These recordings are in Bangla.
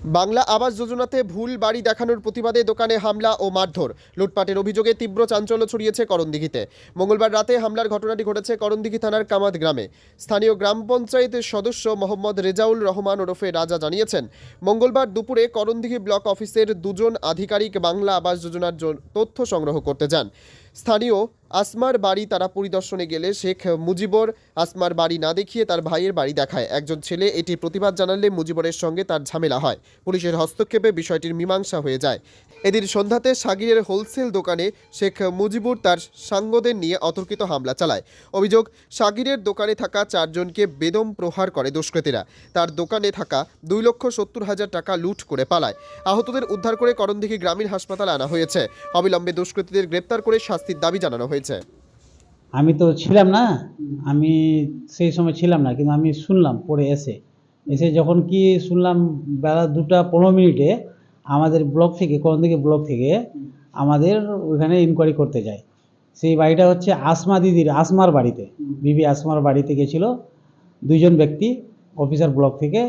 বাংলা আবাস যোজনাতে ভুল বাড়ি দেখানোর প্রতিবাদে দোকানে হামলা ও মারধর। লুটপাটের অভিযোগে তীব্র চাঞ্চল্য ছড়িয়েছে করণদিঘিতে। মঙ্গলবার রাতে হামলার ঘটনাটি ঘটেছে করণদিঘি থানার কামাদ গ্রামে। স্থানীয় গ্রাম পঞ্চায়েতের সদস্য মোহাম্মদ রেজাউল রহমান ওরফে রাজা জানিয়েছেন, মঙ্গলবার দুপুরে করণদিঘি ব্লক অফিসের দুজন আধিকারিক বাংলা আবাস যোজনার তথ্য সংগ্রহ করতে যান। স্থানীয় আসমার বাড়ি তারা পরিদর্শনে গেলে শেখ মুজিবর আসমার বাড়ি না দেখিয়ে তার ভাইয়ের বাড়ি দেখায়। একজন ছেলে এটির প্রতিবাদ জানালে মুজিবরের সঙ্গে তার ঝামেলা হয়। পুলিশের হস্তক্ষেপে বিষয়টির মীমাংসা হয়ে যায়। এদিন সন্ধ্যাতে সাগিরের হোলসেল দোকানে শেখ মুজিবুর তার সাঙ্গদের নিয়ে অতর্কিত হামলা চালায়। অভিযোগ সাগিরের দোকানে থাকা চারজনকে বেদম প্রহার করে দুষ্কৃতীরা। তার দোকানে থাকা দুই লক্ষ সত্তর হাজার টাকা লুট করে পালায়। আহতদের উদ্ধার করে করণদিঘি গ্রামীণ হাসপাতালে আনা হয়েছে। অবিলম্বে দুষ্কৃতীদের গ্রেপ্তার করে শাস্তির দাবি জানানো হয়েছে। আমি তো ছিলাম না, আমি সেই সময় ছিলাম না, কিন্তু আমি শুনলাম পরে এসে। এসে যখন কি শুনলাম বেলা দুটা পনেরো মিনিটে, আমাদের ব্লক থেকে দিকে ব্লক থেকে, আমাদের ওইখানে ইনকোয়ারি করতে যায়। সেই বাড়িটা হচ্ছে আসমা দিদির, আসমার বাড়িতে। বিবি আসমার বাড়িতে গেছিল, দুইজন ব্যক্তি অফিসার ব্লক থেকে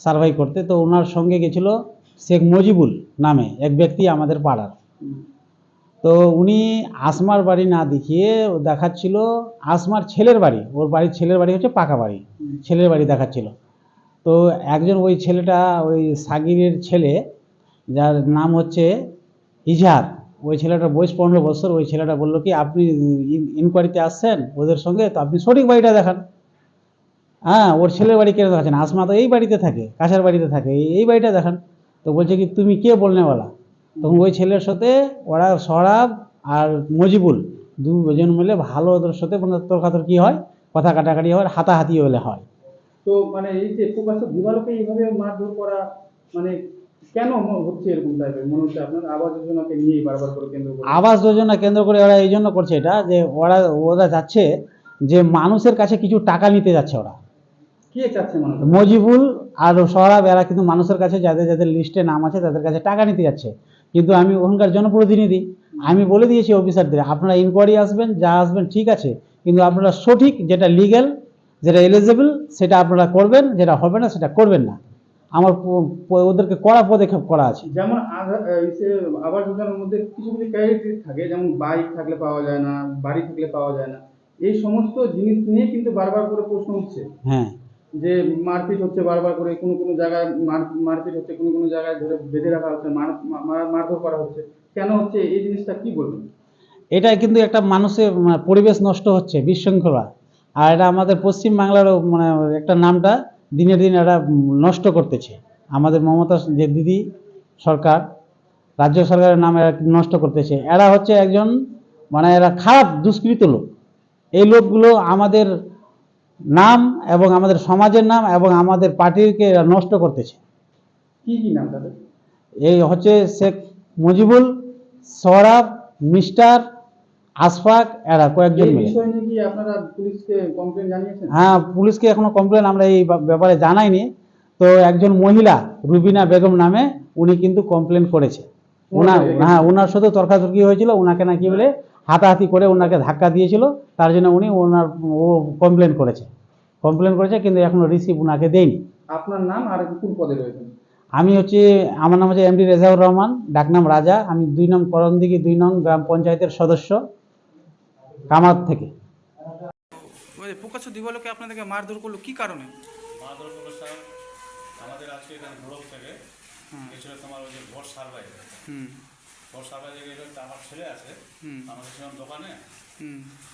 সার্ভাই করতে। তো ওনার সঙ্গে গেছিল শেখ মজিবুল নামে, এক ব্যক্তি আমাদের পাড়ার। তো উনি আসমার বাড়ি না দেখিয়ে দেখাচ্ছিল আসমার ছেলের বাড়ি, ওর বাড়ির ছেলের বাড়ি হচ্ছে পাকা বাড়ি, ছেলের বাড়ি দেখাচ্ছিল। তো একজন ওই ছেলেটা, ওই সাগিরের ছেলে, যার নাম হচ্ছে ইজহার ওই ছেলেটা বয়স পনেরো বছর, ওই ছেলেটা বলল কি, আপনি ইনকোয়ারিতে আসছেন ওদের সঙ্গে, তো আপনি সঠিক বাড়িটা দেখান। হ্যাঁ ওর ছেলের বাড়ি কেন দেখাচ্ছেন? আসমা তো এই বাড়িতে থাকে কাছের বাড়িতে থাকে এই বাড়িটা দেখান। তো বলছে কি, তুমি কে বলনেওয়ালা? তখন ওই ছেলের সাথে ওরা সরাব আর মজিবুল দুজন মিলে ভালো ওদের সাথে মানে তর্কাতর্কি হয়? কথা কাটাকাটি হয় হাতাহাতি হলে হয়। তো মানে এই যে প্রকাশ্য দিবালোকে এইভাবে মারধর করা মানে কেন হচ্ছে এরকম টাইপের মনে হচ্ছে আপনার আবাস যোজনাকে নিয়েই বারবার করে কেন্দ্র করে। আবাস যোজনা কেন্দ্র করে ওরা এই জন্য করছে এটা যে ওরা ওরা যাচ্ছে যে মানুষের কাছে কিছু টাকা নিতে যাচ্ছে ওরা। কে চাচ্ছে মানুষ মজিবুল আর সরাব এরা কিন্তু মানুষের কাছে যাদের যাদের লিস্টে নাম আছে তাদের কাছে টাকা নিতে যাচ্ছে। কিন্তু আমি ওখানকার জনপ্রতিনিধি। আমি বলে দিয়েছি অফিসারদের আপনারা ইনকোয়ারি আসবেন যা আসবেন ঠিক আছে কিন্তু আপনারা সঠিক যেটা লিগ্যাল যেটা এলিজেবল সেটা আপনারা করবেন যেটা হবে না সেটা করবেন না। আমার ওদেরকে কড়া পদক্ষেপ করা আছে। যেমন আবাস যোজনার মধ্যে কিছু কিছু ক্রাইটেরিয়া থাকে যেমন বাইক থাকলে পাওয়া যায় না বাড়ি থাকলে পাওয়া যায় না এই সমস্ত জিনিস নিয়ে কিন্তু বারবার করে প্রশ্ন উঠছে। হ্যাঁ। যে মারপিট হচ্ছে বারবার করে কোনো কোনো জায়গায় মার- মারপিট হচ্ছে কোনো কোনো জায়গায় ধরে বেঁধে রাখা হচ্ছে মার- মার- মারধর করা হচ্ছে কেন হচ্ছে? এই জিনিসটা কি বলবেন? এটা কিন্তু একটা মানুষের মানে, পরিবেশ নষ্ট হচ্ছে বিশৃঙ্খলা। আর এটা আমাদের পশ্চিম বাংলারও মানে একটা নামটা দিনে দিন উম, নষ্ট করতেছে। আমাদের মমতা যে দিদি সরকার রাজ্য সরকারের নাম এরা নষ্ট করতেছে। এরা হচ্ছে একজন মানে এরা খারাপ দুষ্কৃত লোক। এই লোকগুলো আমাদের নাম এবং আমাদের সমাজের নাম এবং আমাদের পার্টিকে নষ্ট করতেছে। কি কি নাম তাদের? এই হচ্ছে শেখ মুজিবুল সরাব মিস্টার আশফাক এরা কয়েকজন মিলে। হ্যাঁ পুলিশকে এখনও কমপ্লেন আমরা এই ব্যাপারে জানাইনি। তো একজন মহিলা রুবিনা বেগম নামে উনি কিন্তু কমপ্লেন করেছে। ওনার হ্যাঁ ওনার সাথে তর্কাতর্কি হয়েছিল ওনাকে নাকি বলে হাতাহাতি করে ওনাকে ধাক্কা দিয়েছিল তার জন্য উনি ওনার ও কমপ্লেন করেছে। কমপ্লেন করেছে কিন্তু এখনও রিসিভ ওনাকে দেয়নি। আপনার নাম আর কোন পদে রয়েছেন? আমি হচ্ছে আমার নাম হচ্ছে এমডি রেজাউর রহমান ডাকনাম রাজা। আমি দুই নং করণদিঘি দুই নং গ্রাম পঞ্চায়েতের সদস্য কামার থেকে। ওই প্রকাশ্য দিবালোকে আপনাদেরকে মারধর করল কি কারণে? স্যার আমাদের আজকে এখানে থেকে গেছিল তোমার ওই যে ভোট সার্ভাই হুম ভোট সার্ভাই যে গেলো আমার ছেলে আছে আমাদের ছিলাম দোকানে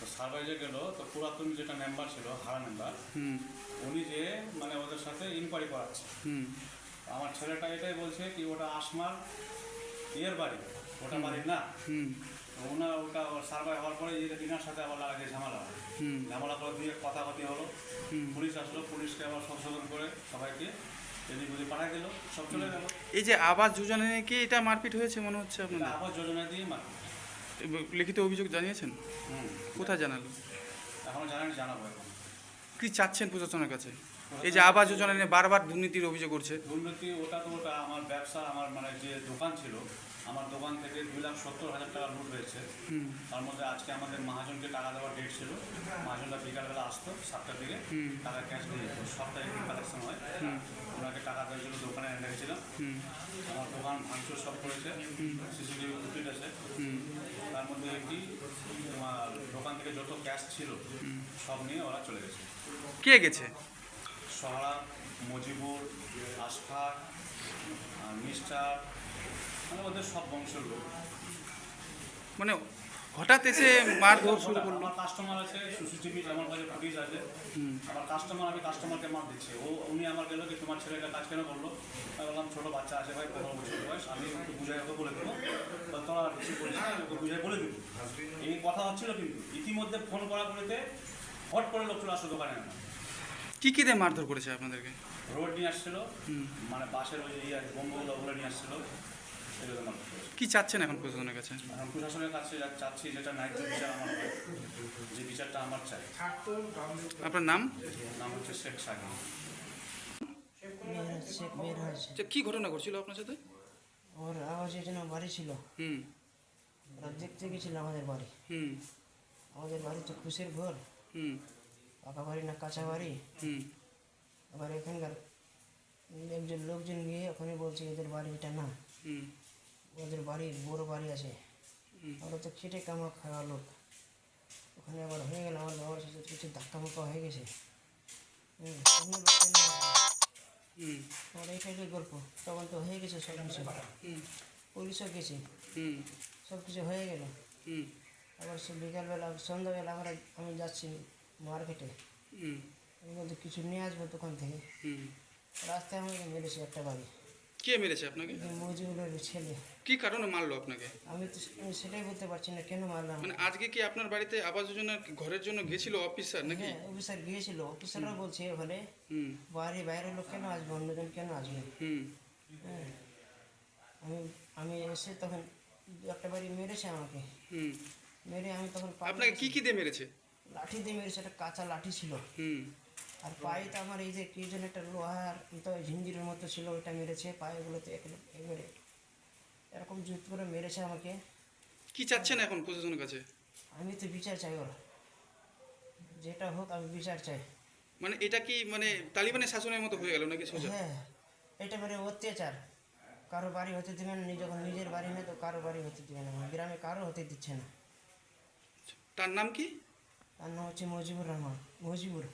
তো সার্ভাই যে গেলো তো পুরাতন যেটা মেম্বার ছিল হারা মেম্বার উনি যে মানে ওদের সাথে ইনকোয়ারি করাচ্ছে। আমার ছেলেটা এটাই বলছে কি ওটা আসমার ইয়ের বাড়ি ওটা বাড়ি না। হুম। ওনার ওটা সার্ভাই হওয়ার পরে এই ইনার সাথে আবার লাগে ঝামেলা হয়। ঝামেলা করে দিয়ে কথাবার্তি হলো। হুম। পুলিশ আসলো পুলিশকে আবার সংশোধন করে সবাইকে এদিক ওদিক পাঠাই সব চলে গেল। এই যে আবাস যোজনা নিয়ে কি এটা মারপিট হয়েছে মনে হচ্ছে আপনার আপনাদের আবার যোজনা দিয়ে লিখিত অভিযোগ জানিয়েছেন? কোথায় জানালো? এখন জানেন জানাব এখন। কি চাচ্ছেন প্রশাসনের কাছে? এই যে আবাস যোজনা নিয়ে বারবার দুর্নীতির অভিযোগ করছে দুর্নীতি ওটা তো ওটা আমার ব্যবসা আমার মানে যে দোকান ছিল আমার দোকান থেকে দুই লাখ সত্তর হাজার টাকা লুট হয়েছে। তার মধ্যে আজকে আমাদের মহাজনকে টাকা দেওয়ার ডেট ছিল। মহাজনটা বিকালবেলা আসতো সাতটার দিকে। টাকা ক্যাশ দিয়ে যেত সপ্তাহে কালেকশন হয়। ওনাকে টাকা দেওয়ার জন্য দোকানে এনে রেখেছিলাম। আমার দোকান ভাঙচুর সব করেছে। সিসিটিভি ফুটেজ আছে। তার মধ্যে কি তোমার দোকান থেকে যত ক্যাশ ছিল সব নিয়ে ওরা চলে গেছে। কে গেছে? সহরা মজিবুর আশফাক মিস্টার মানে ওদের সব বংশের লোক। মানে হঠাৎ এসে মারধর শুরু আমার- করল। আমার কাস্টমার আছে সিসিটিভি আমার কাছে ফুটেজ আছে। আমার কাস্টমার আমি কাস্টমারকে মার দিচ্ছি। ও উনি আমার গেলো যে তোমার ছেলেটা কাজ কেন করল? আমি বললাম ছোটো বাচ্চা আছে ভাই পনেরো বছর বয়স আমি একটু বুঝাই ওকে বলে দেবো। বা তোরা কিছু বলিস না ওকে বুঝাই বলে দেবো। এই কথা হচ্ছিল কিন্তু। ইতিমধ্যে ফোন করা করেতে হট করে লোক চলে আসলো দোকানে। আমার কি কি দিয়ে মারধর করেছে আপনাদেরকে? রোড নিয়ে আসছিল হুম। মানে বাসের ওই ইয়ে বোমগুলো ওগুলো নিয়ে আসছিল কি চাচ্ছেন এখন প্রশাসনের কাছে? এখন প্রশাসনের কাছে যা চাচ্ছি যেটা ন্যায্য বিচার আমার হয়, যে বিচারটা আমার চাই। আপনার নাম? নাম হচ্ছে শেখ সাকিব কি ঘটনা ঘটছিল আপনার সাথে? ওর আওয়াজ জন্য বাড়ি ছিল। হুম। ওরা দেখতে গেছিল আমাদের বাড়ি। হুম। আমাদের বাড়ি তো খুশের ঘর। হুম। পাকা বাড়ি না কাঁচা বাড়ি আবার এখানকার একজন লোকজন গিয়ে ওখানে বলছে এদের বাড়ি এটা না। ওদের বাড়ি বড় বাড়ি আছে। হুম। ওরা তো খেটে কামা খাওয়া লোক। ওখানে আবার হয়ে গেল আমার বাবার সাথে কিছু ধাক্কা মুক্কা হয়ে গেছে। আমার এই টাইপের গল্প। তখন তো হয়ে গেছে সব কিছু। পুলিশও গেছে। সব কিছু হয়ে গেল। আবার সে বিকালবেলা সন্ধ্যাবেলা আমরা আমি যাচ্ছি মার্কেটে। হুম। আমি বলতে কিছু নিয়ে আসব দোকান থেকে? হুম। রাস্তায় আমাকে মেরেছে একটা বাড়ি। কে মেরেছে আপনাকে? মজিবুলের ছেলে। কি কারণে মারলো আপনাকে? আমি তো সেটাই বলতে পারছি না কেন মারলাম? মানে আজকে কি আপনার বাড়িতে আবাস যোজনার ঘরের জন্য গেছিল অফিসার নাকি? হ্যাঁ অফিসার গিয়েছিল। অফিসাররা বলছে ওখানে হুম। বাড়ি বাইরের লোক কেন আসবে? অন্যজন কেন আসবে? হুম। হ্যাঁ। আমি আমি এসে তখন একটা বাড়ি মেরেছে আমাকে। হুম। মেরে আমি তখন আপনাকে কি কি দিয়ে মেরেছে? লাঠি দিয়ে মেরেছে একটা কাঁচা লাঠি ছিল। হুম। আর পায়ে তো আমার এই যে কি যেন একটা লোহার তো ঝিঞ্জিরের মতো ছিল ওইটা মেরেছে পায়েগুলোতে একবারে এরকম জুত করে মেরেছে আমাকে। কি চাচ্ছেন এখন প্রশাসনের কাছে? আমি তো বিচার চাই ওর। যেটা হোক আমি বিচার চাই। মানে এটা কি মানে তালিবানের শাসনের মতো হয়ে গেল নাকি সোজা? হ্যাঁ এটা মানে অত্যাচার। কারও বাড়ি হতে দেবে না নিজ- যখন নিজের বাড়ি না তো কারও বাড়ি হতে দেবে না। গ্রামে কারও হতে দিচ্ছে না। তার নাম কি? তার নাম হচ্ছে মজিবুর রহমান মজিবুর